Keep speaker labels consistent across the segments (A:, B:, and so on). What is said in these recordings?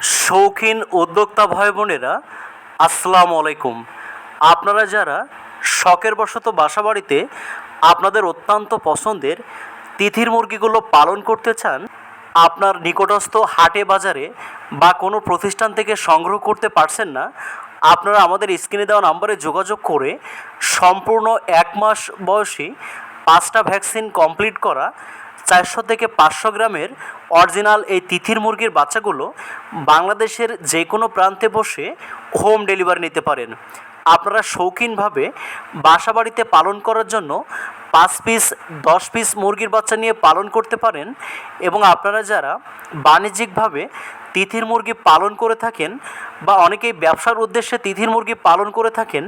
A: শৌখিন উদ্যোক্তা ভাই বোনেরা, আসসালামু আলাইকুম। আপনারা যারা শখের বশত বাসা বাড়িতে আপনাদের অত্যন্ত পছন্দের তিথির মুরগিগুলো পালন করতে চান, আপনার নিকটস্থ হাটে, বাজারে বা কোনো প্রতিষ্ঠান থেকে সংগ্রহ করতে পারছেন না, আপনারা আমাদের স্ক্রিনে দেওয়া নাম্বারে যোগাযোগ করে সম্পূর্ণ এক মাস বয়সী পাঁচটা ভ্যাকসিন কমপ্লিট করা চারশো থেকে পাঁচশো গ্রামের অরিজিনাল এই তিথির মুরগির বাচ্চাগুলো বাংলাদেশের যে কোনো প্রান্তে বসে হোম ডেলিভারি নিতে পারেন। আপনারা শৌখিনভাবে বাসা বাড়িতে পালন করার জন্য পাঁচ পিস, দশ পিস মুরগির বাচ্চা নিয়ে পালন করতে পারেন এবং আপনারা যারা বাণিজ্যিকভাবে তিথির মুরগি পালন করে থাকেন বা অনেকেই ব্যবসার উদ্দেশ্যে তিথির মুরগি পালন করে থাকেন,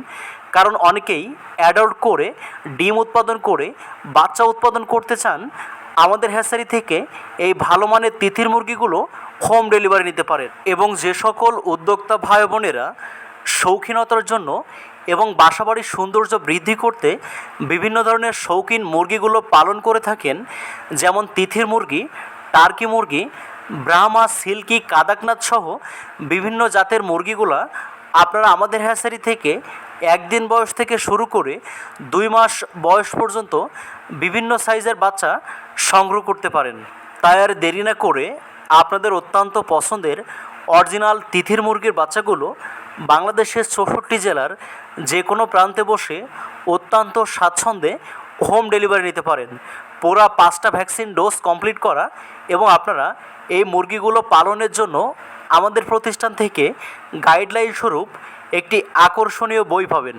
A: কারণ অনেকেই অ্যাডল্ট করে, ডিম উৎপাদন করে, বাচ্চা উৎপাদন করতে চান আমাদের হ্যাসারি থেকে এই ভালো মানের তিথির মুরগিগুলো হোম ডেলিভারি নিতে পারেন এবং যে সকল উদ্যোক্তা ভাই বোনেরা শৌখিনতার জন্য এবং বাসাবাড়ির সৌন্দর্য বৃদ্ধি করতে বিভিন্ন ধরনের শৌখিন মুরগিগুলো পালন করে থাকেন, যেমন তিথির মুরগি, টার্কি মুরগি, ব্রাহ্মা, সিল্কি, কাদাকনাথ সহ বিভিন্ন জাতের মুরগিগুলা আপনারা আমাদের হ্যাসারি থেকে একদিন বয়স থেকে শুরু করে দুই মাস বয়স পর্যন্ত বিভিন্ন সাইজের বাচ্চা সংগ্রহ করতে পারেন। তাই আর দেরি না করে আপনাদের অত্যন্ত পছন্দের অরিজিনাল তিথির মুরগির বাচ্চাগুলো বাংলাদেশের চৌষট্টি জেলার যে কোনো প্রান্তে বসে অত্যন্ত স্বাচ্ছন্দ্যে হোম ডেলিভারি নিতে পারেন। পুরা পাঁচটা ভ্যাকসিন ডোজ কমপ্লিট করা এবং আপনারা এই মুরগিগুলো পালনের জন্য আমাদের প্রতিষ্ঠান থেকে গাইডলাইন স্বরূপ একটি আকর্ষণীয় বই পাবেন।